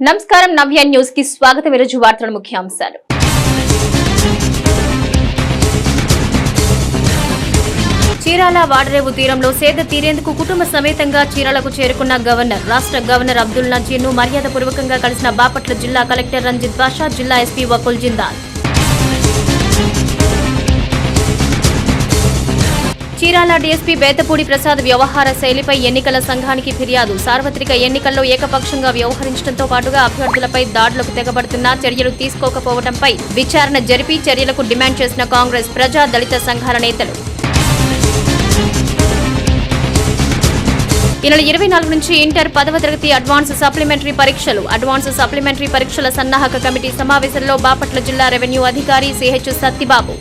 నమస్కారం. నవ్య న్యూస్కి స్వాగతం. ఈరోజు వార్తల ముఖ్యాంశాలు. చీరాల వాడరేవు తీరంలో సేద తీరేందుకు కుటుంబ సమేతంగా చీరాలకు చేరుకున్న గవర్నర్ రాష్ట్ర గవర్నర్ అబ్దుల్ నజీర్ను మర్యాదపూర్వకంగా కలిసిన బాపట్ల జిల్లా కలెక్టర్ రంజిత్ బాషా జిల్లా ఎస్పీ వకుల్ జిందాల్. చీరాల డీఎస్పీ బేతపూడి ప్రసాద్ వ్యవహార శైలిపై ఎన్నికల సంఘానికి ఫిర్యాదు. సార్వత్రిక ఎన్నికల్లో ఏకపక్షంగా వ్యవహరించడంతో పాటుగా అభ్యర్థులపై దాడులకు తెగబడుతున్నా చర్యలు తీసుకోకపోవడంపై విచారణ జరిపి చర్యలకు డిమాండ్ చేసిన కాంగ్రెస్ ప్రజా దళిత సంఘాల నేతలు. ఈ నెల ఇరవై నాలుగు నుంచి ఇంటర్ పదవ తరగతి అడ్వాన్స్ సప్లిమెంటరీ పరీక్షలు. అడ్వాన్స్ సప్లిమెంటరీ పరీక్షల సన్నాహక కమిటీ సమావేశంలో బాపట్ల జిల్లా రెవెన్యూ అధికారి సిహెచ్ సత్తిబాబు.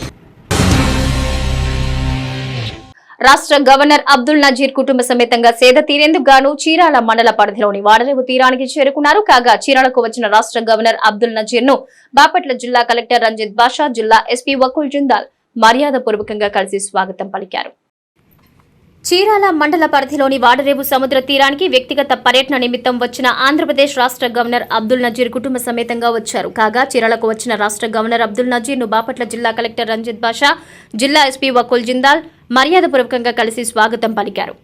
రాష్ట్ర గవర్నర్ అబ్దుల్ నజీర్ కుటుంబ సమేతంగా సేద తీరేందుకు గాను చీరాల మండల పరిధిలోని వాడరేవు తీరానికి చేరుకున్నారు. కాగా చీరాలకు వచ్చిన రాష్ట్ర గవర్నర్ అబ్దుల్ నజీర్ను బాపట్ల జిల్లా కలెక్టర్ రంజిత్ బాషా జిల్లా ఎస్పీ వకుల్ జిందాల్ మర్యాదపూర్వకంగా కలిసి స్వాగతం పలికారు. చీరాల మండల పరిధిలోని వాడరేవు సముద్ర తీరానికి వ్యక్తిగత పర్యటన నిమిత్తం వచ్చిన ఆంధ్రప్రదేశ్ రాష్ట్ర గవర్నర్ అబ్దుల్ నజీర్ కుటుంబ సమేతంగా వచ్చారు. కాగా చీరాలకు వచ్చిన రాష్ట్ర గవర్నర్ అబ్దుల్ నజీర్ను బాపట్ల జిల్లా కలెక్టర్ రంజిత్ బాషా జిల్లా ఎస్పీ వకుల్ జిందాల్ మర్యాదపూర్వకంగా కలిసి స్వాగతం పలికారు.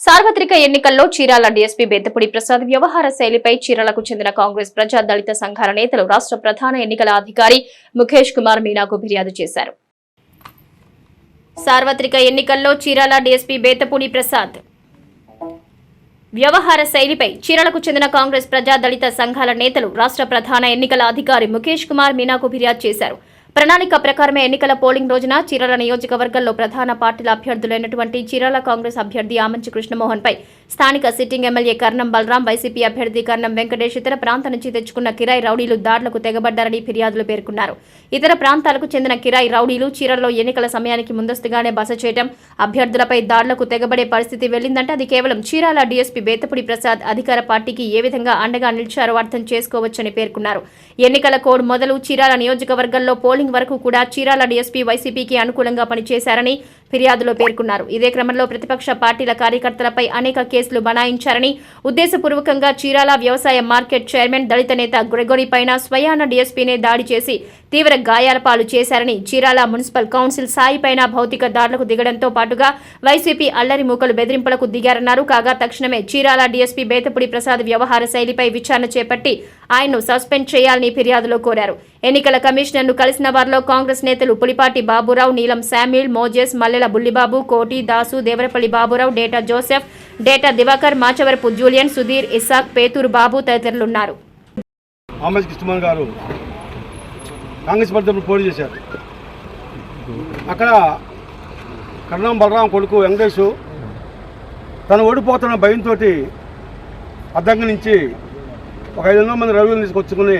సార్వత్రిక ఎన్నికల్లో చీరాల డీఎస్పీ బెద్దపూడి ప్రసాద్ వ్యవహార శైలిపై చీరాలకు చెందిన కాంగ్రెస్ ప్రజా దళిత సంఘాల నేతలు రాష్ట్ర ప్రధాన ఎన్నికల అధికారి ముఖేష్ కుమార్ మీనాకు ఫిర్యాదు చేశారు. సార్వత్రిక ఎన్నికల్లో చీరాల డీఎస్పీ బేతపూడి ప్రసాద్. వ్యవహార శైలిపై చీరలకు చెందిన కాంగ్రెస్ ప్రజా దళిత సంఘాల నేతలు రాష్ట్ర ప్రధాన ఎన్నికల అధికారి ముఖేష్ కుమార్ మీనాకు ఫిర్యాదు చేశారు. ప్రణాళిక ప్రకారమే ఎన్నికల పోలింగ్ రోజున చీరాల నియోజకవర్గంలో ప్రధాన పార్టీల అభ్యర్థులైనటువంటి చీరాల కాంగ్రెస్ అభ్యర్థి ఆమంచి కృష్ణమోహన్ పై స్థానిక sitting MLA Karanam Balaram YCP అభ్యర్థి కర్ణం వెంకటేష్ ఇతర ప్రాంతం నుంచి తెచ్చుకున్న కిరాయి రౌడీలు దాడులకు తెగబడ్డారని ఫిర్యాదులు పేర్కొన్నారు. ఇతర ప్రాంతాలకు చెందిన కిరాయి రౌడీలు చీరల్లో ఎన్నికల సమయానికి ముందస్తుగానే బస చేయడం అభ్యర్థులపై దాడులకు తెగబడే పరిస్థితి వెళ్ళిందంటే అది కేవలం చీరాల డీఎస్పీ బేతపుడి ప్రసాద్ అధికార పార్టీకి ఏ విధంగా అండగా నిలిచారో అర్థం చేసుకోవచ్చని పేర్కొన్నారు. ఎన్నికల కోడ్ మొదలు చీరాల నియోజకవర్గంలో పోలింగ్ వరకు కూడా చీరాల డీఎస్పీ వైసీపీకి అనుకూలంగా పనిచేశారని ఫిర్యాదులో పేర్కొన్నారు. ఇదే క్రమంలో ప్రతిపక్ష పార్టీల కార్యకర్తలపై అనేక కేసులు బనాయించారని ఉద్దేశపూర్వకంగా చీరాల వ్యవసాయ మార్కెట్ చైర్మన్ దళిత నేత గ్రెగోరీ పైన స్వయాన డీఎస్పీనే దాడి చేసి తీవ్ర గాయాల పాలు చేశారని చీరాల మున్సిపల్ కౌన్సిల్ సాయి పైన భౌతిక దాడులకు దిగడంతో పాటుగా వైసీపీ అల్లరి మూకలు బెదిరింపులకు దిగారన్నారు. కాగా తక్షణమే చీరాల డీఎస్పీ బేతపుడి ప్రసాద్ వ్యవహార శైలిపై విచారణ చేపట్టి ఆయన్ను సస్పెండ్ చేయాలని ఫిర్యాదులో కోరారు. ఎన్నికల కమిషనర్ను కలిసిన వారిలో కాంగ్రెస్ నేతలు పులిపాటి బాబురావు నీలం Samuel Moses Mallela Bullibabu Koti Dasu Devarapalli Baburao Data Joseph Data Diwakar Machavarapu Julian Sudhir Isaac Peturu Babu తదితరులున్నారు. Congress party తరఫున పోటీ చేశారు. అక్కడ కర్ణం బలరాం కొడుకు వెంకటేష్ తను ఓడిపోతున్న భయంతో అద్దంకి నుంచి ఒక ఐదు వందల మంది రౌడీలను తీసుకొచ్చుకుని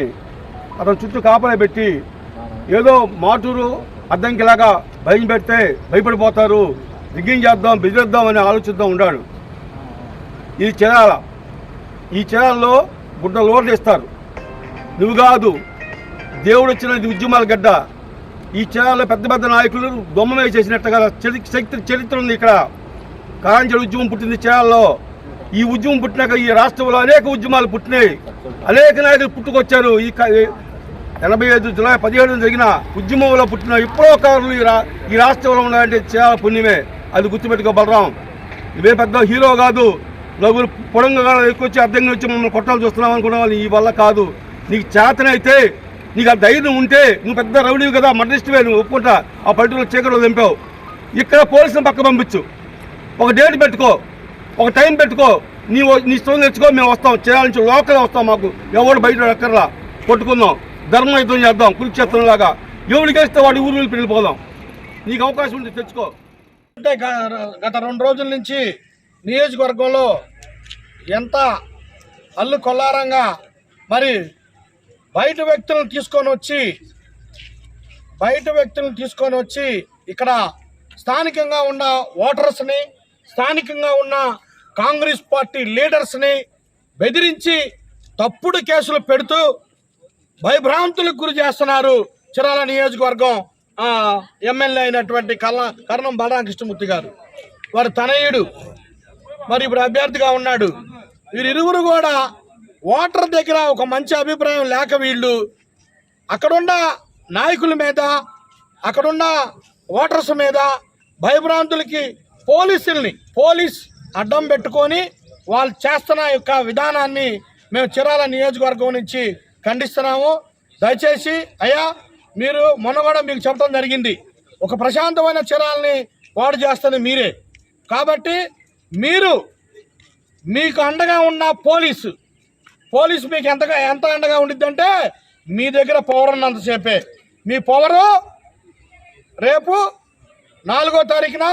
అతను చుట్టూ కాపలా పెట్టి ఏదో మాటూరు అద్దంకిలాగా భయం పెడితే భయపడిపోతారు దిగ్గించేద్దాం బెదిరిద్దాం అని ఆలోచిద్దాం ఉన్నాడు ఈ చిరాల ఈ చిరాల్లో గుడ్డ లోడ్లు ఇస్తారు నువ్వు కాదు దేవుడు వచ్చిన ఇది ఉద్యమాల గడ్డ. ఈ చిరాల్లో పెద్ద పెద్ద నాయకులు దొమ్మమే చేసినట్టుగా చరి చరిత్ర చరిత్ర ఉంది ఇక్కడ. కాంచెల ఉద్యమం పుట్టింది చిరాల్లో ఈ ఉద్యమం పుట్టినాక ఈ రాష్ట్రంలో అనేక ఉద్యమాలు పుట్టినాయి. అనేక నాయకులు పుట్టుకొచ్చారు. ఈ క- ఎనభై ఐదు జులై పదిహేడున జరిగిన ఉద్యమంలో పుట్టిన విప్లవకారులు ఈ రా ఈ రాష్ట్రంలో ఉన్నాయంటే చాలా పుణ్యమే. అది గుర్తుపెట్టుకో బలరాం. ఇవే పెద్ద హీరో కాదు. నలుగురు పొడంగా ఎక్కువచ్చి అర్థంగా వచ్చి మమ్మల్ని కొట్టాలు చూస్తున్నాం అనుకున్నాం ఈ వల్ల కాదు. నీకు చేతనైతే నీకు ఆ ధైర్యం ఉంటే నువ్వు పెద్ద రౌడీవి కదా మర్డిస్టువే నువ్వు ఒప్పుకుంటా. ఆ పల్లెటూరులో చీకట్లో దింపావు. ఇక్కడ పోలీసులను పక్క పంపించు. ఒక డేట్ పెట్టుకో. ఒక టైం పెట్టుకో. నీ నీ ఇష్టం తెచ్చుకో మేము వస్తాం. చేయాలని నుంచి లోకల్ వస్తాం మాకు. ఎవరు బయట ఎక్కర్లా? కొట్టుకుందాం. ధర్మ యుద్ధం చేద్దాం కురుక్షేత్రం లాగా ఎవరికి వేస్తే వాడి ఊరు వెళ్ళిపోదాం. నీకు అవకాశం ఉంటే తెచ్చుకో. అంటే గత రెండు రోజుల నుంచి నియోజకవర్గంలో ఎంత అల్లు కొల్లారంగా మరి బయట వ్యక్తులను తీసుకొని వచ్చి బయట వ్యక్తులను తీసుకొని వచ్చి ఇక్కడ స్థానికంగా ఉన్న ఓటర్స్ని స్థానికంగా ఉన్న కాంగ్రెస్ పార్టీ లీడర్స్ని బెదిరించి తప్పుడు కేసులు పెడుతూ భయభ్రాంతులకు గురి చేస్తున్నారు చిరాల నియోజకవర్గం ఎమ్మెల్యే అయినటువంటి కల్ల కర్ణం బలరామకృష్ణమూర్తి గారు. వారు తనయుడు మరి ఇప్పుడు అభ్యర్థిగా ఉన్నాడు. వీరిరువురు కూడా ఓటర్ దగ్గర ఒక మంచి అభిప్రాయం లేక వీళ్ళు అక్కడున్న నాయకుల మీద అక్కడున్న ఓటర్స్ మీద భయభ్రాంతులకి పోలీసుల్ని పోలీస్ అడ్డం పెట్టుకొని వాళ్ళు చేస్తున్న యొక్క విధానాన్ని మేము చిరాల నియోజకవర్గం నుంచి ఖండిస్తున్నాము. దయచేసి అయ్యా మీరు మొన్న కూడా మీకు చెప్పడం జరిగింది. ఒక ప్రశాంతమైన చిరాలని పాడు చేస్తుంది మీరే. కాబట్టి మీరు మీకు అండగా ఉన్న పోలీసు పోలీసు మీకు ఎంతగా ఎంత అండగా ఉండిద్దంటే మీ దగ్గర పవర్ ఉన్నంతసేపే మీ పవరు రేపు నాలుగో తారీఖున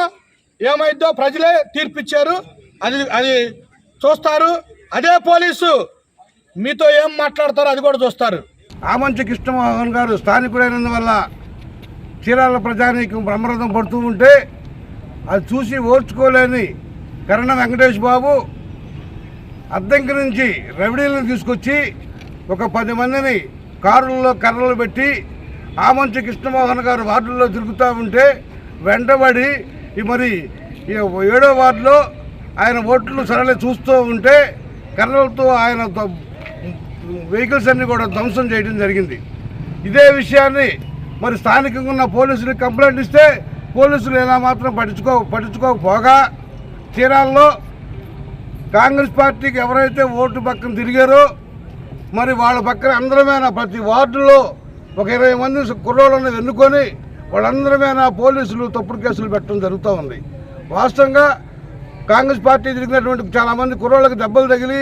ఏమైద్దో ప్రజలే తీర్పిచ్చారు. అది అది చూస్తారు. అదే పోలీసు మీతో ఏం మాట్లాడతారో అది కూడా చూస్తారు. ఆమంచి కృష్ణమోహన్ గారు స్థానికుడైనందువల్ల చీరాల ప్రజానీకం బ్రహ్మరథం పడుతూ ఉంటే అది చూసి ఓర్చుకోలేని కరణ వెంకటేష్ బాబు అద్దంకి నుంచి రెవెడీలను తీసుకొచ్చి ఒక పది మందిని కారుల్లో కర్రలు పెట్టి ఆమంచి కృష్ణమోహన్ గారు వార్డుల్లో తిరుగుతూ ఉంటే వెంటబడి ఈ మరి ఈ ఏడో వార్డులో ఆయన ఓట్లు సరళి చూస్తూ ఉంటే కర్రలతో ఆయన వెహికల్స్ అన్ని కూడా ధ్వంసం చేయడం జరిగింది. ఇదే విషయాన్ని మరి స్థానికంగా ఉన్న పోలీసులకు కంప్లైంట్ ఇస్తే పోలీసులు ఎలా మాత్రం పట్టించుకో పట్టించుకోకపోగా చీరాల్లో కాంగ్రెస్ పార్టీకి ఎవరైతే ఓటు పక్కన తిరిగారో మరి వాళ్ళ పక్కన అందరమైనా ప్రతి వార్డులో ఒక ఇరవై మంది కుర్రోళ్ళని ఎన్నుకొని వాళ్ళందరమైనా పోలీసులు తప్పుడు కేసులు పెట్టడం జరుగుతూ ఉంది. వాస్తవంగా కాంగ్రెస్ పార్టీ తిరిగినటువంటి చాలామంది కుర్రోళ్ళకి దెబ్బలు తగిలి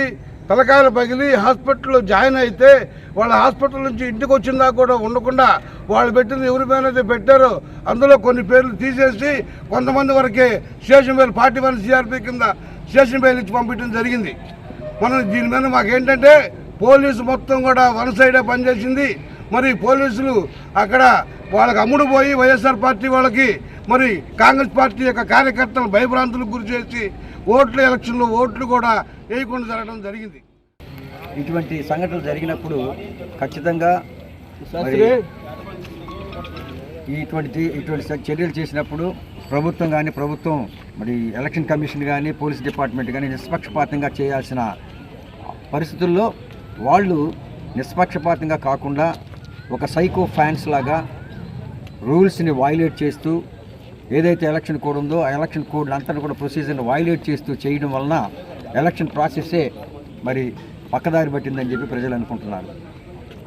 తలకాయలు పగిలి హాస్పిటల్లో జాయిన్ అయితే వాళ్ళ హాస్పిటల్ నుంచి ఇంటికి వచ్చిందా కూడా ఉండకుండా వాళ్ళు పెట్టింది ఎవరి మీద అయితే పెట్టారో అందులో కొన్ని పేర్లు తీసేసి కొంతమంది వరకే station bail forty one CRP కింద స్టేషన్ బెయిల్ ఇచ్చి పంపించడం జరిగింది. మనం దీని మీద మాకేంటంటే పోలీసు మొత్తం కూడా వన్ సైడే పనిచేసింది. మరి పోలీసులు అక్కడ వాళ్ళకి అమ్ముడు పోయి వైఎస్ఆర్ పార్టీ వాళ్ళకి మరి కాంగ్రెస్ పార్టీ యొక్క కార్యకర్తలు భయభ్రాంతులకు గురి చేసి ఓట్ల ఎలక్షన్లో ఓట్లు కూడా వేయకుండా జరగడం జరిగింది. ఇటువంటి సంఘటనలు జరిగినప్పుడు ఖచ్చితంగా ఇటువంటి ఇటువంటి చర్యలు చేసినప్పుడు ప్రభుత్వం కానీ ప్రభుత్వం మరి ఎలక్షన్ కమిషన్ కానీ పోలీస్ డిపార్ట్మెంట్ కానీ నిష్పక్షపాతంగా చేయాల్సిన పరిస్థితుల్లో వాళ్ళు నిష్పక్షపాతంగా కాకుండా ఒక సైకో ఫ్యాన్స్ లాగా రూల్స్ని వైలేట్ చేస్తూ ఏదైతే ఎలక్షన్ కోడ్ ఉందో ఆ ఎలక్షన్ కోడ్ అంతా కూడా ప్రొసీజర్ని వైలేట్ చేస్తూ చేయడం వలన ఎలక్షన్ ప్రాసెస్సే మరి పక్కదారి పట్టిందని చెప్పి ప్రజలు అనుకుంటున్నారు.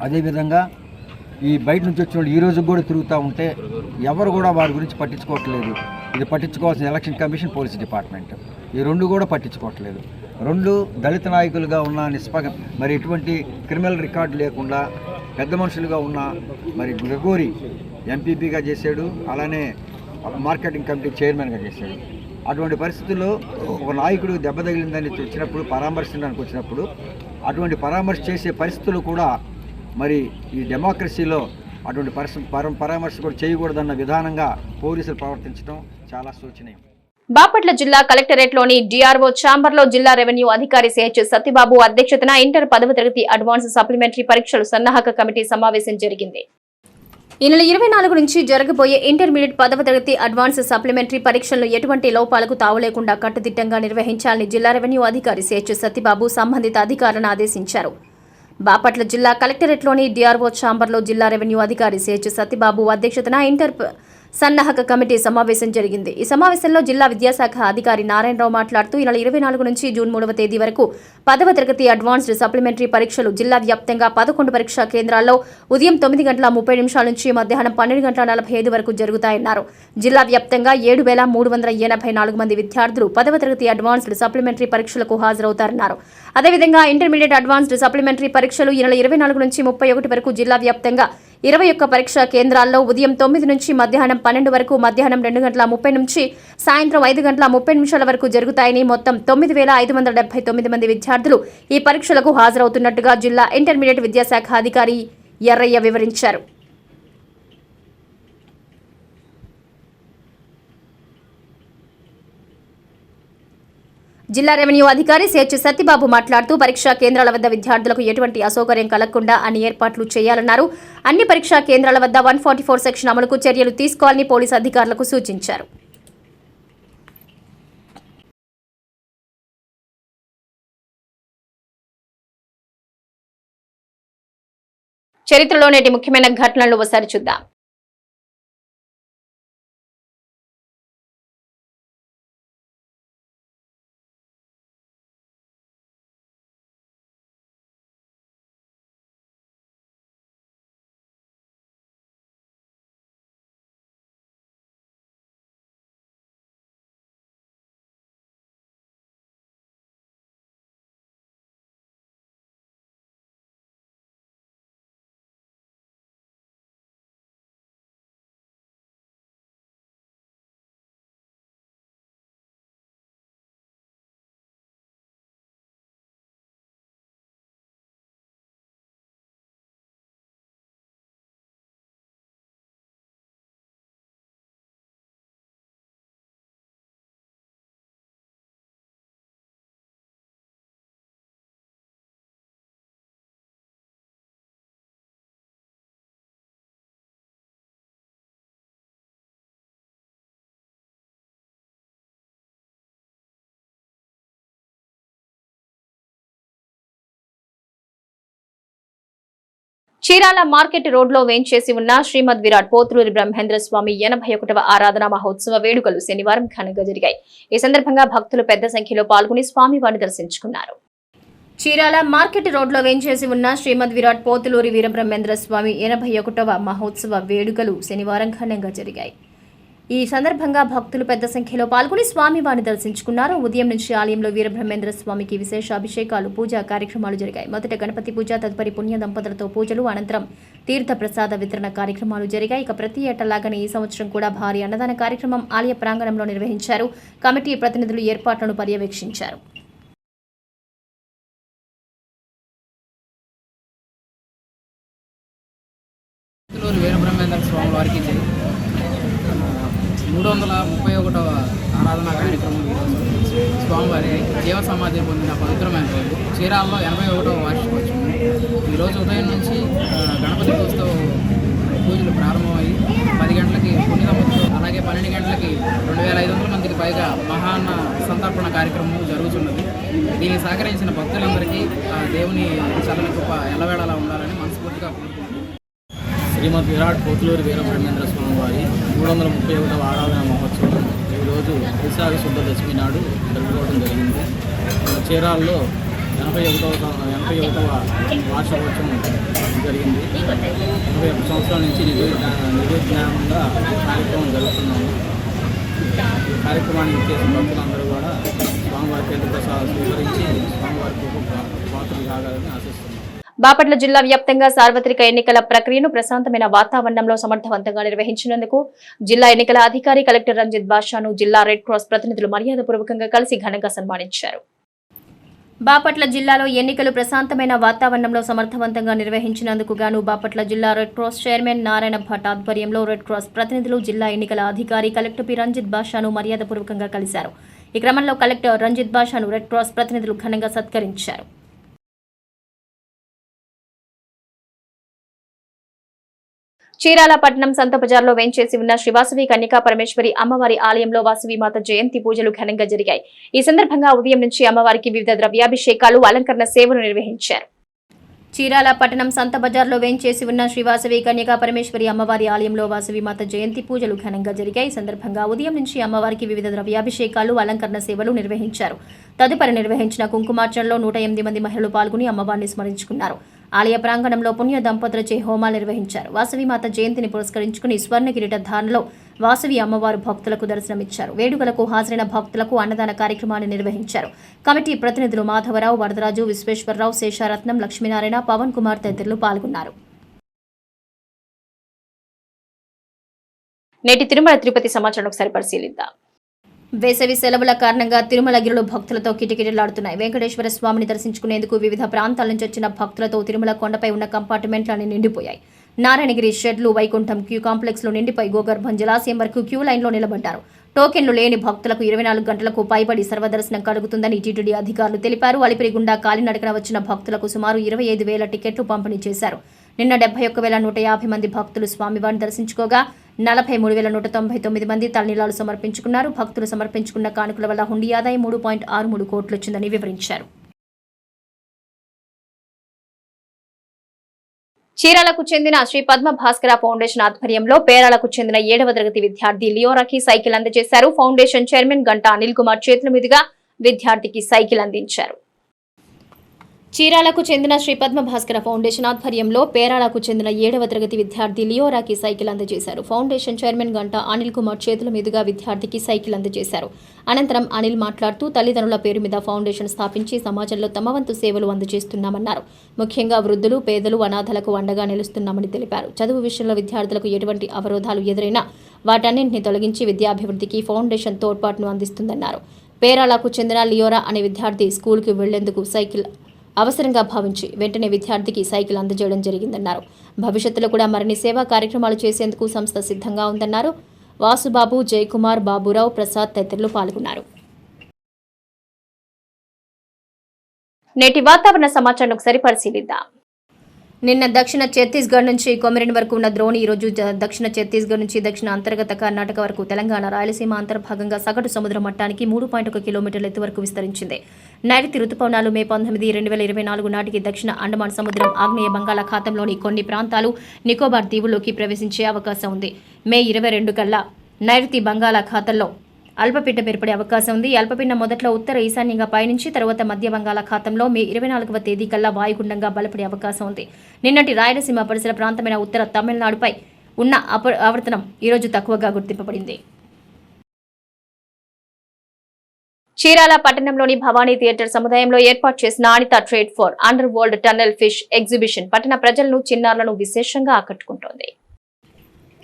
అదేవిధంగా ఈ బయట నుంచి వచ్చిన వాళ్ళు ఈ రోజు కూడా తిరుగుతూ ఉంటే ఎవరు కూడా వారి గురించి పట్టించుకోవట్లేదు. ఇది పట్టించుకోవాల్సిన ఎలక్షన్ కమిషన్ పోలీస్ డిపార్ట్మెంట్. ఈ రెండు కూడా పట్టించుకోవట్లేదు. రెండు దళిత నాయకులుగా ఉన్న నిష్పగ మరి ఎటువంటి క్రిమినల్ రికార్డు లేకుండా పెద్ద మనుషులుగా ఉన్న మరి గ్రగోరి ఎంపీపీగా చేశాడు. అలానే మార్కెటింగ్ కమిటీ చైర్మన్గా చేశాడు. అటువంటి పరిస్థితుల్లో ఒక నాయకుడు దెబ్బ తగిలిందని వచ్చినప్పుడు పరామర్శించడానికి వచ్చినప్పుడు అటువంటి పరామర్శ చేసే పరిస్థితులు కూడా మరి ఈ డెమోక్రసీలో అటువంటి పరిస్థితి పరామర్శ కూడా చేయకూడదన్న విధానంగా పోలీసులు ప్రవర్తించడం చాలా శోచనీయం. బాపట్ల జిల్లా కలెక్టరేట్లోని డిఆర్ఓ ఛాంబర్లో జిల్లా రెవెన్యూ అధికారి సిహెచ్ సత్యబాబు అధ్యక్షతన ఇంటర్ పదవ తరగతి అడ్వాన్స్ సప్లిమెంటరీ పరీక్షలు సన్నాహక కమిటీ సమావేశం జరిగింది. ఈ నెల ఇరవై నాలుగు నుంచి జరగబోయే ఇంటర్మీడియట్ పదవ తరగతి అడ్వాన్స్ సప్లిమెంటరీ పరీక్షలను ఎటువంటి లోపాలకు తావులేకుండా కట్టుదిట్టంగా నిర్వహించాలని జిల్లా రెవెన్యూ అధికారి సిహెచ్ సత్యబాబు సంబంధిత అధికారులను ఆదేశించారు. బాపట్ల జిల్లా కలెక్టరేట్లోని డిఆర్ఓ ఛాంబర్లో జిల్లా రెవెన్యూ అధికారి సిహెచ్ సత్యబాబు అధ్యక్షతన ఇంటర్ సన్నాహక కమిటీ సమావేశం జరిగింది. ఈ సమావేశంలో జిల్లా విద్యాశాఖ అధికారి నారాయణరావు మాట్లాడుతూ ఈ నెల ఇరవై నాలుగు నుంచి జూన్ మూడవ తేదీ వరకు పదవ తరగతి అడ్వాన్స్డ్ సప్లిమెంటరీ పరీక్షలు జిల్లా వ్యాప్తంగా పదకొండు పరీక్షా కేంద్రాల్లో ఉదయం తొమ్మిది గంటల ముప్పై నిమిషాల నుంచి మధ్యాహ్నం పన్నెండు గంటల నలభై ఐదు వరకు జరుగుతాయన్నారు. జిల్లా వ్యాప్తంగా ఏడు వేల మూడు వందల ఎనభై నాలుగు మంది విద్యార్థులు పదవ తరగతి అడ్వాన్స్డ్ సప్లిమెంటరీ పరీక్షలకు హాజరవుతారన్నారు. అదేవిధంగా ఇంటర్మీడియట్ అడ్వాన్స్డ్ సప్లిమెంటరీ పరీక్షలు ఈ నెల ఇరవై నాలుగు నుంచి ముప్పై ఒకటి వరకు జిల్లా వ్యాప్తంగా ఇరవై ఒక్క పరీక్షా కేంద్రాల్లో ఉదయం తొమ్మిది నుంచి మధ్యాహ్నం పన్నెండు వరకు మధ్యాహ్నం రెండు గంటల ముప్పై నుంచి సాయంత్రం ఐదు గంటల ముప్పై నిమిషాల వరకు జరుగుతాయని మొత్తం తొమ్మిది వేల ఐదు వందల డెబ్బై తొమ్మిది మంది విద్యార్థులు ఈ పరీక్షలకు హాజరవుతున్నట్టుగా జిల్లా ఇంటర్మీడియట్ విద్యాశాఖ అధికారి ఎర్రయ్య వివరించారు. జిల్లా రెవెన్యూ అధికారి సేచు సత్యబాబు మాట్లాడుతూ పరీక్షా కేంద్రాల వద్ద విద్యార్థులకు ఎటువంటి అసౌకర్యం కలగకుండా అన్ని ఏర్పాట్లు చేయాలన్నారు. అన్ని పరీక్షా కేంద్రాల వద్ద వన్ ఫార్టీ ఫోర్ సెక్షన్ అమలుకు చర్యలు తీసుకోవాలని పోలీసు అధికారులకు సూచించారు. చరిత్రలో నేటి ముఖ్యమైన ఘటనలు ఒకసారి చూద్దాం. చీరాల మార్కెట్ రోడ్లో వేంచేసి ఉన్న శ్రీమద్ విరాట్ పోతులూరి బ్రహ్మేంద్ర స్వామి ఎనభై ఒకటవ ఆరాధన మహోత్సవ వేడుకలు శనివారం ఘనంగా జరిగాయి. ఈ సందర్భంగా భక్తులు పెద్ద సంఖ్యలో పాల్గొని స్వామివారిని దర్శించుకున్నారు. చీరాల మార్కెట్ రోడ్లో వేంచేసి ఉన్న శ్రీమద్ విరాట్ పోతులూరి వీరబ్రహ్మేంద్ర స్వామి ఎనభై ఒకటవ మహోత్సవ వేడుకలు శనివారం ఘనంగా జరిగాయి. ఈ సందర్భంగా భక్తులు పెద్ద సంఖ్యలో పాల్గొని స్వామివారిని దర్శించుకున్నారు. ఉదయం నుంచి ఆలయంలో వీరబ్రహ్మేంద్ర స్వామికి విశేష అభిషేకాలు పూజా కార్యక్రమాలు జరిగాయి. మొదట గణపతి పూజ తదుపరి పుణ్య దంపతులతో పూజలు అనంతరం తీర్థ ప్రసాద వితరణ కార్యక్రమాలు జరిగాయి. ఇక ప్రతి ఏటలాగానే ఈ సంవత్సరం కూడా భారీ అన్నదాన కార్యక్రమం ఆలయ ప్రాంగణంలో నిర్వహించారు. కమిటీ ప్రతినిధులు ఏర్పాట్లను పర్యవేక్షించారు చిత్తూరు వీరబ్రహ్మేంద్ర స్వామి వారికి జై. మూడు వందల ముప్పై ఒకటవ ఆరాధన కార్యక్రమం ఈరోజు స్వామివారి జీవ సమాధి పొందిన పవిత్రమైన రోజు చీరాల్లో ఎనభై ఒకటవ వార్షికోత్సవం ఈరోజు ఉదయం నుంచి ఆ, గణపతి పూజతో పూజలు ప్రారంభమయ్యి పది గంటలకి పుణ్యదంపతులు అలాగే పన్నెండు గంటలకి రెండు వేల ఐదు వందల మందికి పైగా మహాన్న సంతర్పణ కార్యక్రమం జరుగుతున్నది. దీనికి సహకరించిన భక్తులందరికీ ఆ దేవుని చల్లని గొప్ప ఎల్లవేళలా ఉండాలని మనస్ఫూర్తిగా కోరుకుంటున్నాను. శ్రీమద్ విరాట్ పోతులూరు వీరబ్రహ్మేంద్ర స్వామి వారి మూడు వందల ముప్పై ఒకటవ ఆరాధన మహోత్సవం ఈరోజు విశాఖ శుద్ధ దశమి నాడు జరుపుకోవడం జరిగింది. చీరాల్లో ఎనభై ఒకటవ ఎనభై ఒకటవ వార్షికోత్సవం జరిగింది. ఎనభై ఒక సంవత్సరాల నుంచి నిరు నిర్విజ్ఞానంగా కార్యక్రమం జరుగుతున్నాము కార్యక్రమానికి చేసిన భక్తులందరూ కూడా స్వామివారి తీర్థ ప్రసాదం స్వీకరించి స్వామివారికి కృప పాత్రలు కాగాలని ఆశిస్తున్నాం. బాపట్ల జిల్లా వ్యాప్తంగా సార్వత్రిక ఎన్నికల ప్రక్రియను ప్రశాంతమైన వాతావరణంలో సమర్థవంతంగా నిర్వహించినందుకు జిల్లా ఎన్నికల అధికారి కలెక్టర్ రంజిత్ బాషాను జిల్లా రెడ్ క్రాస్ ప్రతినిధులు మర్యాదపూర్వకంగా కలిసి ఘనంగా సన్మానించారు. బాపట్ల జిల్లాలో ఎన్నికలు ప్రశాంతమైన వాతావరణంలో సమర్థవంతంగా నిర్వహించినందుకు గాను బాపట్ల జిల్లా Red Cross chairman Narayana Bhat ఆధ్వర్యంలో రెడ్ క్రాస్ ప్రతినిధులు జిల్లా ఎన్నికల అధికారి కలెక్టర్ పి. రంజిత్ బాషాను మర్యాదపూర్వకంగా కలిశారు. ఈ క్రమంలో కలెక్టర్ రంజిత్ బాషాను రెడ్ క్రాస్ ప్రతినిధులు ఘనంగా సత్కరించారు. చీరాల పట్నం సంత బజార్లో వేంచేసి ఉన్న శ్రీవాసవి కన్యకా పరమేశ్వరి అమ్మవారి ఆలయంలో వాసవి మాత జయంతి పూజలు ఘనంగా జరిగాయి. ఈ సందర్భంగా ఉదయం నుంచి అమ్మవారికి వివిధ ద్రవ్యాభిషేకాలు అలంకరణ సేవలు నిర్వహించారు. చీరాల పట్టణం సంత బజార్లో వేంచేసి ఉన్న శ్రీవాసవి కన్యకా పరమేశ్వరి అమ్మవారి ఆలయంలో వాసవి మాత జయంతి పూజలు ఘనంగా జరిగాయి. ఈ సందర్భంగా ఉదయం నుంచి అమ్మవారికి వివిధ ద్రవ్యాభిషేకాలు అలంకరణ సేవలు నిర్వహించారు. తదుపరి నిర్వహించిన కుంకుమార్చనలో నూట ఎనిమిది మంది మహిళలు పాల్గొని అమ్మవారిని స్మరించుకున్నారు. ఆలయ ప్రాంగణంలో పుణ్య దంపతులచే హోమాలు నిర్వహించారు. వాసవి మాత జయంతిని పురస్కరించుకుని స్వర్ణ కిరీట ధారణలో వాసవి అమ్మవారు భక్తులకు దర్శనమిచ్చారు. వేడుకలకు హాజరైన భక్తులకు అన్నదాన కార్యక్రమాన్ని నిర్వహించారు. కమిటీ ప్రతినిధులు మాధవరావు వరదరాజు విశ్వేశ్వరరావు శేషారత్నం లక్ష్మీనారాయణ పవన్ కుమార్ తదితరులు పాల్గొన్నారు. నేటి తిరుమల తిరుపతి సమాచారం ఒకసారి పరిశీలిద్దాం. వేసవి సెలవుల కారణంగా తిరుమలగిరిలో భక్తులతో కిటకిటలాడుతున్నాయి. వెంకటేశ్వర స్వామిని దర్శించుకునేందుకు వివిధ ప్రాంతాల నుంచి వచ్చిన భక్తులతో తిరుమల కొండపై ఉన్న కంపార్ట్మెంట్లన్నీ నిండిపోయాయి. నారాయణగిరి షెడ్లు వైకుంఠం క్యూ కాంప్లెక్స్లో నిండిపోయి గోగర్భం జలాశయం వరకు క్యూ లైన్లో నిలబడ్డారు. టోకెన్లు లేని భక్తులకు ఇరవై నాలుగు గంటలకు పైబడి సర్వదర్శనం కలుగుతుందని టీటీడీ అధికారులు తెలిపారు. అలిపిరి గుండా కాలినడకన వచ్చిన భక్తులకు సుమారు ఇరవై ఐదు వేల టికెట్లు పంపిణీ చేశారు. నిన్న డెబ్బై ఒక్క వేల నూట యాభై మంది భక్తులు స్వామివారిని దర్శించుకోగా నలభై మూడు వేల నూట తొంభై తొమ్మిది మంది తలనీలాలు సమర్పించుకున్నారు. భక్తులు సమర్పించుకున్న కానుకల వల్ల హుండీ ఆదాయం మూడు పాయింట్ ఆరు మూడు కోట్లు వచ్చిందని వివరించారు. చీరాలకు చెందిన శ్రీ పద్మ భాస్కర ఫౌండేషన్ ఆధ్వర్యంలో పేరాలకు చెందిన ఏడవ తరగతి విద్యార్థి లియోరాకి సైకిల్ అందజేశారు. ఫౌండేషన్ చైర్మన్ గంటా అనిల్ కుమార్ చేతుల మీదుగా విద్యార్థికి సైకిల్ అందించారు. చీరాలకు చెందిన శ్రీ పద్మ భాస్కర ఫౌండేషన్ ఆధ్వర్యంలో పేరాలకు చెందిన ఏడవ తరగతి విద్యార్థి లియోరాకి సైకిల్ అందజేశారు. ఫౌండేషన్ చైర్మన్ గంట అనిల్ కుమార్ చేతుల మీదుగా విద్యార్థికి సైకిల్ అందజేశారు. అనంతరం అనిల్ మాట్లాడుతూ తల్లిదండ్రుల పేరు మీద ఫౌండేషన్ స్థాపించి సమాజంలో తమ వంతు సేవలు అందజేస్తున్నామన్నారు. ముఖ్యంగా వృద్ధులు పేదలు అనాథలకు అండగా నిలుస్తున్నామని తెలిపారు. చదువు విషయంలో విద్యార్థులకు ఎటువంటి అవరోధాలు ఎదురైనా వాటన్నింటినీ తొలగించి విద్యాభివృద్ధికి ఫౌండేషన్ తోడ్పాటును అందిస్తుందన్నారు. పేరాలకు చెందిన లియోరా అనే విద్యార్థి స్కూల్కి వెళ్ళేందుకు సైకిల్ అవసరంగా భావించి వెంటనే విద్యార్థికి సైకిల్ అందజేయడం జరిగిందన్నారు. భవిష్యత్తులో కూడా మరిన్ని సేవా కార్యక్రమాలు చేసేందుకు సంస్థ సిద్ధంగా ఉందన్నారు. వాసుబాబు జయకుమార్ బాబురావు ప్రసాద్ తదితరులు పాల్గొన్నారు. నేటి వాతావరణ సమాచారం ఒకసారి పరిశీలిద్దాం. నిన్న దక్షిణ ఛత్తీస్గఢ్ నుంచి కొమరిన్ వరకు ఉన్న ద్రోణి ఈ రోజు జ- దక్షిణ ఛత్తీస్గఢ్ నుంచి దక్షిణ అంతర్గత కర్ణాటక వరకు తెలంగాణ రాయలసీమ అంతర్భాగంగా సగటు సముద్ర మట్టానికి మూడు పాయింట్ ఒక కిలోమీటర్ల ఎత్తు వరకు విస్తరించింది. నైరుతి రుతుపవనాలు మే పంతొమ్మిది రెండు వేల ఇరవై నాలుగు నాటికి దక్షిణ అండమాన్ సముద్రం ఆగ్నేయ బంగాళాఖాతంలోని కొన్ని ప్రాంతాలు నికోబార్ దీవుల్లోకి ప్రవేశించే అవకాశం ఉంది. మే ఇరవై రెండు కల్లా నైరుతి బంగాళాఖాతంలో అల్పపీఠం ఏర్పడే అవకాశం ఉంది. ఈ మొదట్లో ఉత్తర ఈశాన్యంగా పయనించి తర్వాత మధ్య బంగాళాఖాతంలో మే ఇరవై నాలుగవ తేదీ కల్లా వాయుగుండంగా బలపడే అవకాశం ఉంది. నిన్నటి రాయలసీమ పరిసర ప్రాంతమైన ఉత్తర తమిళనాడుపై ఉన్న అప ఆవర్తనం ఈరోజు తక్కువగా గుర్తింపబడింది. చీరాల పట్టణంలోని భవానీ థియేటర్ సముదాయంలో ఏర్పాటు చేసిన Anitha trade fair under world tunnel fish exhibition పట్టణ ప్రజలను చిన్నారులను విశేషంగా ఆకట్టుకుంటోంది.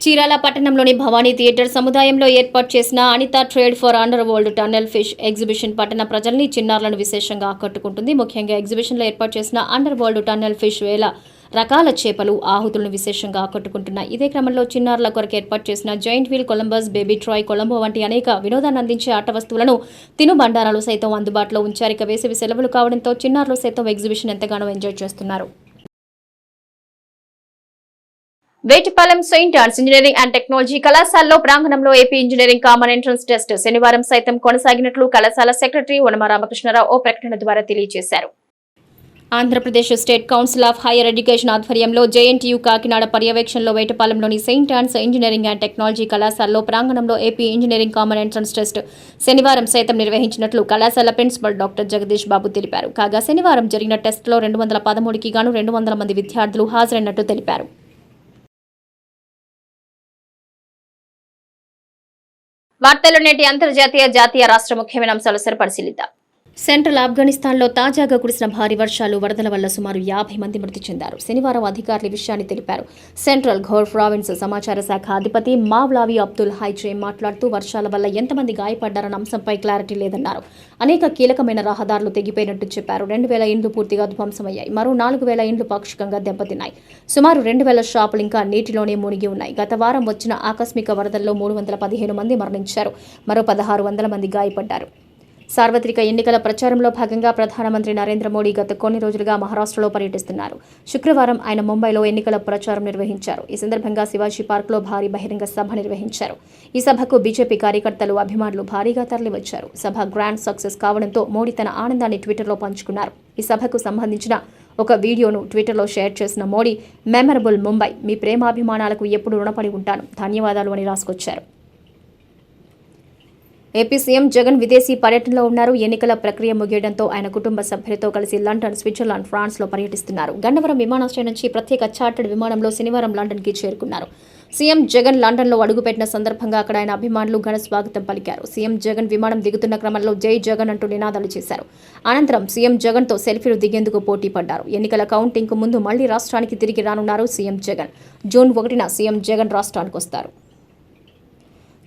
చీరాల పట్టణంలోని భవానీ థియేటర్ సముదాయంలో ఏర్పాటు చేసిన Anitha trade fair under world tunnel fish exhibition పట్టణ ప్రజల్ని చిన్నారులను విశేషంగా ఆకట్టుకుంటుంది. ముఖ్యంగా ఎగ్జిబిషన్లో ఏర్పాటు చేసిన అండర్ వరల్డ్ టన్నెల్ ఫిష్ వేల రకాల చేపలు ఆహుతులను విశేషంగా ఆకట్టుకుంటున్నాయి. ఇదే క్రమంలో చిన్నారుల కొరకు ఏర్పాటు చేసిన giant wheel Columbus baby Troy Colombo వంటి అనేక వినోదాన్ని అందించే ఆట వస్తువులను తినుబండారాలు సైతం అందుబాటులో ఉంచారు. ఇక వేసవి సెలవులు కావడంతో చిన్నారులు సైతం ఎగ్జిబిషన్ ఎంతగానో ఎంజాయ్ చేస్తున్నారు. Vetapalem saint arts engineering and technology కళాశాలలో ప్రాంగణంలో AP engineering common entrance test శనివారం సైతం కొనసాగినట్లు కళాశాల సెక్రటరీ వనమ రామకృష్ణారావు ఓ ప్రకటన ద్వారా తెలియజేశారు. Andhra Pradesh State Council of Higher Education ఆధ్వర్యంలో జేఎన్టీయూ కాకినాడ పర్యవేక్షణలో వేటపాలెంలోని Saint Ann's engineering and technology కళాశాలలో ప్రాంగణంలో AP engineering common entrance test శనివారం సైతం నిర్వహించినట్లు కళాశాల ప్రిన్సిపల్ డాక్టర్ జగదీష్ బాబు తెలిపారు. కాగా శనివారం జరిగిన టెస్టులో రెండు వందల పదమూడుకి గాను రెండు వందల మంది విద్యార్థులు హాజరైనట్టు తెలిపారు. వార్తల్లో నేటి అంతర్జాతీయ జాతీయ రాష్ట్ర ముఖ్యమైన అంశాలు సరి పరిశీలిద్దాం సెంట్రల్ ఆఫ్ఘనిస్తాన్లో తాజాగా కురిసిన భారీ వర్షాలు వరదల వల్ల సుమారు యాభై మంది మృతి చెందారు. శనివారం అధికారులు విషయాన్ని తెలిపారు. సెంట్రల్ ఘోర్ ప్రావిన్స్ సమాచార శాఖ అధిపతి మావ్లావి అబ్దుల్ హైజే మాట్లాడుతూ వర్షాల వల్ల ఎంతమంది గాయపడ్డారన్న అంశంపై క్లారిటీ లేదన్నారు. అనేక కీలకమైన రహదారులు తెగిపోయినట్టు చెప్పారు. రెండు వేల ఇండ్లు పూర్తిగా ధ్వంసమయ్యాయి. మరో నాలుగు వేల ఇండ్లు పాక్షికంగా దెబ్బతిన్నాయి. సుమారు రెండు వేల షాపులు ఇంకా నీటిలోనే మునిగి ఉన్నాయి. గత వారం వచ్చిన ఆకస్మిక వరదల్లో మూడు వందల పదిహేను మంది మరణించారు. మరో పదహారు వందల మంది గాయపడ్డారు. సార్వత్రిక ఎన్నికల ప్రచారంలో భాగంగా ప్రధానమంత్రి నరేంద్ర మోడీ గత కొన్ని రోజులుగా మహారాష్ట్రలో పర్యటిస్తున్నారు. శుక్రవారం ఆయన ముంబైలో ఎన్నికల ప్రచారం నిర్వహించారు. ఈ సందర్భంగా శివాజీ పార్క్లో భారీ బహిరంగ సభ నిర్వహించారు. ఈ సభకు బీజేపీ కార్యకర్తలు అభిమానులు భారీగా తరలివచ్చారు. సభ గ్రాండ్ సక్సెస్ కావడంతో మోడీ తన ఆనందాన్ని ట్విట్టర్లో పంచుకున్నారు. ఈ సభకు సంబంధించిన ఒక వీడియోను ట్విట్టర్లో షేర్ చేసిన మోడీ మెమరబుల్ ముంబై. మీ ప్రేమాభిమానాలకు ఎప్పుడు రుణపడి ఉంటాను. ధన్యవాదాలు అని రాసుకొచ్చారు. ఏపీ సీఎం జగన్ విదేశీ పర్యటనలో ఉన్నారు. ఎన్నికల ప్రక్రియ ముగియడంతో ఆయన కుటుంబ సభ్యులతో కలిసి లండన్ స్విట్జర్లాండ్ ఫ్రాన్స్లో పర్యటిస్తున్నారు. గన్నవరం విమానాశ్రయం నుంచి ప్రత్యేక చార్టర్డ్ విమానంలో శనివారం లండన్కి చేరుకున్నారు. సీఎం జగన్ లండన్లో అడుగుపెట్టిన సందర్భంగా అక్కడ ఆయన అభిమానులు ఘన స్వాగతం పలికారు. సీఎం జగన్ విమానం దిగుతున్న క్రమంలో జై జగన్ అంటూ నినాదాలు చేశారు. అనంతరం సీఎం జగన్తో సెల్ఫీలు దిగేందుకు పోటీ పడ్డారు. ఎన్నికల కౌంటింగ్కు ముందు మళ్ళీ రాష్ట్రానికి తిరిగి రానున్నారు సీఎం జగన్. జూన్ ఒకటిన సీఎం జగన్ రాష్ట్రానికి వస్తారు.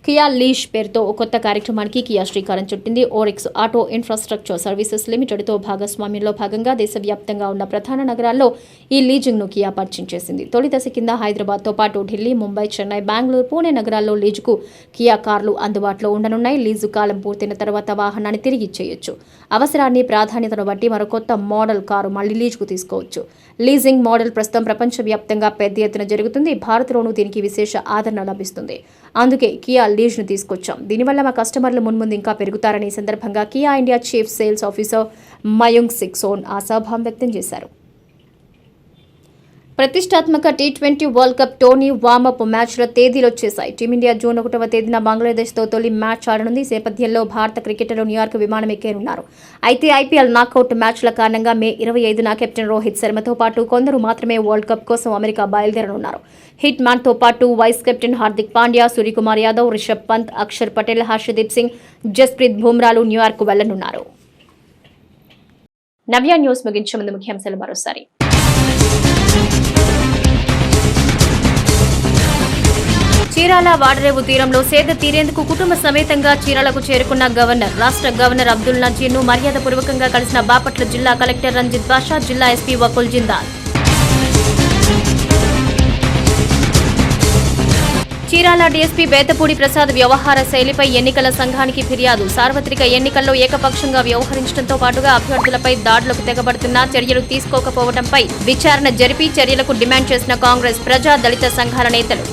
కియా లీష్ పేరుతో ఓ కొత్త కార్యక్రమానికి కియా శ్రీకారం చుట్టింది. ఓరిక్స్ ఆటో ఇన్ఫ్రాస్ట్రక్చర్ సర్వీసెస్ లిమిటెడ్తో భాగస్వామ్యంలో భాగంగా దేశవ్యాప్తంగా ఉన్న ప్రధాన నగరాల్లో ఈ లీజింగ్ను కియా పరిచయం చేసింది. తొలి దశ కింద హైదరాబాద్తో పాటు ఢిల్లీ ముంబై చెన్నై బెంగళూరు పూణే నగరాల్లో లీజుకు కియా కార్లు అందుబాటులో ఉండనున్నాయి. లీజు కాలం పూర్తయిన తర్వాత వాహనాన్ని తిరిగి ఇచ్చేయొచ్చు. అవసరాన్ని ప్రాధాన్యతను బట్టి మరో కొత్త మోడల్ కారు మళ్ళీ లీజుకు తీసుకోవచ్చు. లీజింగ్ మోడల్ ప్రస్తుతం ప్రపంచవ్యాప్తంగా పెద్ద ఎత్తున జరుగుతుంది. భారత్లోనూ దీనికి విశేష ఆదరణ లభిస్తుంది. అందుకే కియా లీజ్ను తీసుకొచ్చాం. దీనివల్ల మా కస్టమర్లు మున్ముందు ఇంకా పెరుగుతారని సందర్భంగా Kia India chief sales officer Myoung Sikson ఆశాభావం వ్యక్తం చేశారు. ప్రతిష్టాత్మక T twenty world cup tourney warmup మ్యాచ్ల తేదీలు వచ్చేశాయి. టీమిండియా జూన్ ఒకటవ తేదీన బంగ్లాదేశ్తో తొలి మ్యాచ్ ఆడనుంది. ఈ నేపథ్యంలో భారత క్రికెటర్లు న్యూయార్క్ విమానం ఎక్కేనున్నారు అయితే ఐపీఎల్ నాకౌట్ మ్యాచ్ల కారణంగా మే ఇరవై ఐదున కెప్టెన్ రోహిత్ శర్మతో పాటు కొందరు మాత్రమే వరల్డ్ కప్ కోసం అమెరికా బయలుదేరనున్నారు. హిట్ మ్యాన్తో పాటు వైస్ కెప్టెన్ హార్దిక్ పాండ్యా సూర్యకుమార్ యాదవ్ రిషబ్ పంత్ అక్షర్ పటేల్ హర్షదీప్ సింగ్ జస్ప్రీత్ బుమ్రాలు న్యూయార్క్ వెళ్ళనున్నారు. నవ్య న్యూస్ ముగించే ముందు ముఖ్యాంశాలు మరోసారి. చీరాల వాడరేవు తీరంలో సేద తీరేందుకు కుటుంబ సమేతంగా చీరాలకు చేరుకున్న గవర్నర్ రాష్ట్ర గవర్నర్ అబ్దుల్ నజీర్ను మర్యాదపూర్వకంగా కలిసిన బాపట్ల జిల్లా కలెక్టర్ రంజిత్ బాషా జిల్లా ఎస్పీ వకుల్ జిందాల్. చీరాల డీఎస్పీ బేతపూడి ప్రసాద్ వ్యవహార శైలిపై ఎన్నికల సంఘానికి ఫిర్యాదు. సార్వత్రిక ఎన్నికల్లో ఏకపక్షంగా వ్యవహరించడంతో పాటుగా అభ్యర్థులపై దాడులకు తెగబడుతున్నా చర్యలు తీసుకోకపోవడంపై విచారణ జరిపి చర్యలకు డిమాండ్ చేసిన కాంగ్రెస్ ప్రజా దళిత సంఘాల నేతలు.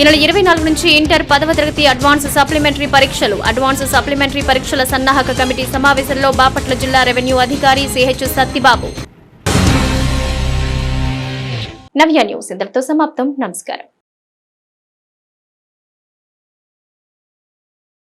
ఈ నెల ఇరవై నాలుగు నుంచి ఇంటర్ పదవ తరగతి అడ్వాన్స్ సప్లిమెంటరీ పరీక్షలు. అడ్వాన్స్ సప్లిమెంటరీ పరీక్షల సన్నాహక కమిటీ సమావేశంలో బాపట్ల జిల్లా రెవెన్యూ అధికారి సిహెచ్ సత్తిబాబు నవ్య న్యూస్ ఇంతటితో సమాప్తం. నమస్కారం.